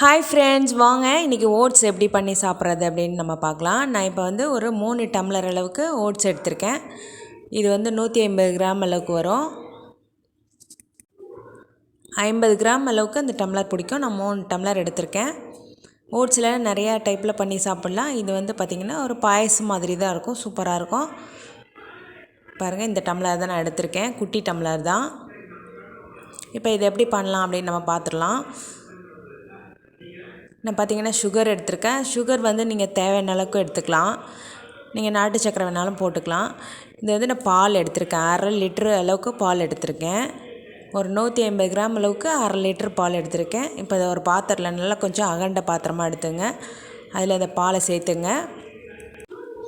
Hi friends வாங்க. இன்றைக்கி oats எப்படி பண்ணி சாப்பிட்றது அப்படின்னு நம்ம பார்க்கலாம். நான் இப்போ வந்து ஒரு மூணு டம்ளர் அளவுக்கு ஓட்ஸ் எடுத்திருக்கேன். இது வந்து நூற்றி ஐம்பது கிராம் அளவுக்கு வரும். ஐம்பது கிராம் அளவுக்கு அந்த டம்ளர் பிடிக்கும். நான் மூணு டம்ளர் எடுத்திருக்கேன். ஓட்ஸில் நிறையா டைப்பில் பண்ணி சாப்பிட்லாம். இது வந்து பார்த்திங்கன்னா ஒரு பாயசம் மாதிரி தான் இருக்கும். சூப்பராக இருக்கும். பாருங்கள் இந்த டம்ளர் தான் நான் எடுத்திருக்கேன். குட்டி டம்ளர் தான். இப்போ இது எப்படி பண்ணலாம் அப்படின்னு நம்ம பார்த்துடலாம். நான் பார்த்தீங்கன்னா சுகர் எடுத்திருக்கேன். சுகர் வந்து நீங்கள் தேவையான அளவுக்கு எடுத்துக்கலாம். நீங்கள் நாட்டு சக்கரை வேணாலும் போட்டுக்கலாம். இது வந்து நான் பால் எடுத்திருக்கேன். அரை லிட்ரு அளவுக்கு பால் எடுத்திருக்கேன். ஒரு நூற்றி ஐம்பது கிராம் அளவுக்கு அரை லிட்ரு பால் எடுத்திருக்கேன். இப்போ அதை ஒரு பாத்திரத்தில் நல்லா கொஞ்சம் அகண்ட பாத்திரமாக எடுத்துங்க. அதில் அந்த பாலை சேர்த்துங்க.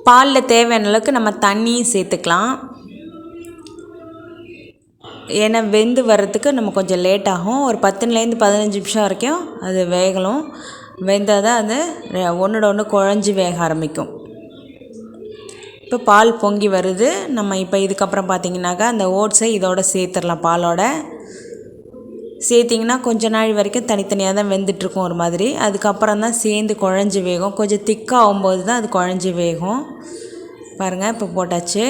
பாலில் தேவையான அளவுக்கு நம்ம தண்ணியும் சேர்த்துக்கலாம். ஏன்னா வெந்து வர்றதுக்கு நம்ம கொஞ்சம் லேட் ஆகும். ஒரு பத்துலேருந்து பதினஞ்சு நிமிஷம் வரைக்கும் அது வேகணும் வெந்தால் தான் அது ஒன்றோட ஒன்று குழஞ்சி வேக ஆரம்பிக்கும். இப்போ பால் பொங்கி வருது. நம்ம இப்போ இதுக்கப்புறம் பார்த்திங்கனாக்கா அந்த ஓட்ஸை இதோட சேர்த்துடலாம் பாலோட. சேர்த்திங்கன்னா கொஞ்ச நாள் வரைக்கும் தனித்தனியாக தான் வெந்துட்டுருக்கும் ஒரு மாதிரி. அதுக்கப்புறம் தான் சேர்ந்து குழஞ்சி வேகும். கொஞ்சம் திக்காகும்போது தான் அது குழஞ்சி வேகும். பாருங்கள் இப்போ போட்டாச்சு.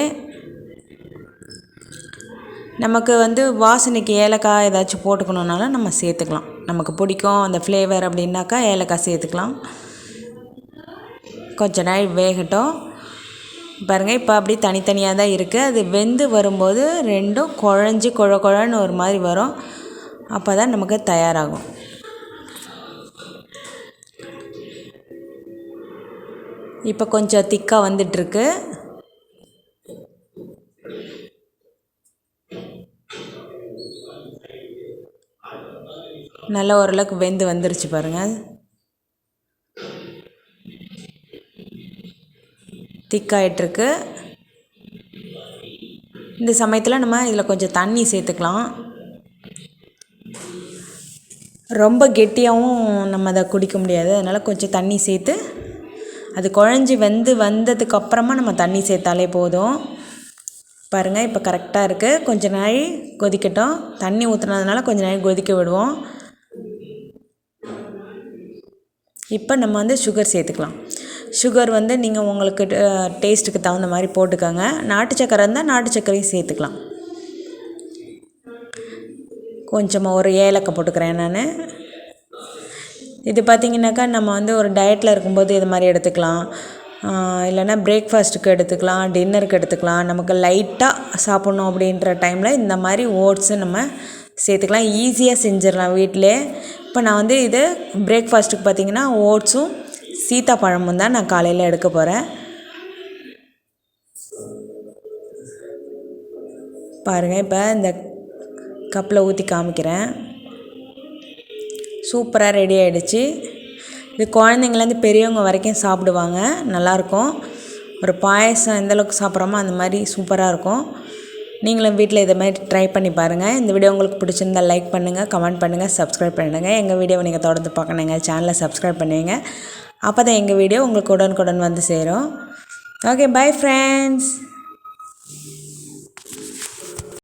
நமக்கு வந்து வாசனைக்கு ஏலக்காய் ஏதாச்சும் போட்டுக்கணுன்னாலும் நம்ம சேர்த்துக்கலாம். நமக்கு பிடிக்கும் அந்த ஃப்ளேவர் அப்படின்னாக்கா ஏலக்காய் சேர்த்துக்கலாம். கொஞ்ச நாள் வேகட்டும். பாருங்கள் இப்போ அப்படி தனித்தனியாக தான் இருக்குது அது வெந்து வரும்போது ரெண்டும் குழஞ்சி குழ குழன்னு ஒரு மாதிரி வரும். அப்போ தான் நமக்கு தயாராகும். இப்போ கொஞ்சம் திக்காக வந்துட்டுருக்கு. நல்லா ஓரளவுக்கு வெந்து வந்துருச்சு பாருங்கள் திக்காயிட்ருக்கு இந்த சமயத்தில் நம்ம இதில் கொஞ்சம் தண்ணி சேர்த்துக்கலாம். ரொம்ப கெட்டியாகவும் நம்ம அதை குடிக்க முடியாது. அதனால் கொஞ்சம் தண்ணி சேர்த்து அது குழஞ்சி வெந்து வந்ததுக்கப்புறமா நம்ம தண்ணி சேர்த்தாலே போதும். பாருங்கள் இப்போ கரெக்டாக இருக்குது கொஞ்ச நாள் கொதிக்கட்டும். தண்ணி ஊற்றுனதுனால கொஞ்ச நாள் கொதிக்க விடுவோம். இப்போ நம்ம வந்து சுகர் சேர்த்துக்கலாம். சுகர் வந்து நீங்கள் உங்களுக்கு டேஸ்ட்டுக்கு தகுந்த மாதிரி போட்டுக்கோங்க. நாட்டு சக்கரை இருந்தால் நாட்டு சக்கரையும் சேர்த்துக்கலாம். கொஞ்சமாக ஒரு ஏலக்காய் போட்டுக்கிறேன் நான். இது பார்த்திங்கனாக்கா நம்ம வந்து ஒரு டயட்டில் இருக்கும்போது இது மாதிரி எடுத்துக்கலாம். இல்லைன்னா பிரேக்ஃபாஸ்ட்டுக்கு எடுத்துக்கலாம் டின்னருக்கு எடுத்துக்கலாம். நமக்கு லைட்டாக சாப்பிட்ணும் அப்படின்ற டைமில் இந்த மாதிரி ஓட்ஸு நம்ம சேர்த்துக்கலாம். ஈஸியாக செஞ்சிடலாம் வீட்டிலே. இப்போ நான் வந்து இது பிரேக்ஃபாஸ்ட்டுக்கு பார்த்திங்கன்னா ஓட்ஸும் சீத்தாப்பழமும் தான் நான் காலையில் எடுக்க போகிறேன் பாருங்கள் இப்போ இந்த கப்பில் ஊற்றி காமிக்கிறேன். சூப்பராக ரெடி ஆகிடுச்சு இது குழந்தைங்கலேருந்து பெரியவங்க வரைக்கும் சாப்பிடுவாங்க நல்லாயிருக்கும் ஒரு பாயசம் எந்தளவுக்கு சாப்பிட்றோமோ அந்த மாதிரி சூப்பராக இருக்கும். நீங்களும் வீட்டில் இதை மாதிரி ட்ரை பண்ணி பாருங்கள் இந்த வீடியோ உங்களுக்கு பிடிச்சிருந்தால் லைக் பண்ணுங்கள் கமெண்ட் பண்ணுங்கள் சப்ஸ்கிரைப் பண்ணுங்கள் எங்கள் வீடியோவை நீங்கள் தொடர்ந்து பார்க்கணும் எங்கள் சேனலை சப்ஸ்கிரைப் பண்ணுவீங்க. அப்போ தான் எங்கள் வீடியோ உங்களுக்கு உடனுக்குடன் வந்து சேரும். Okay bye friends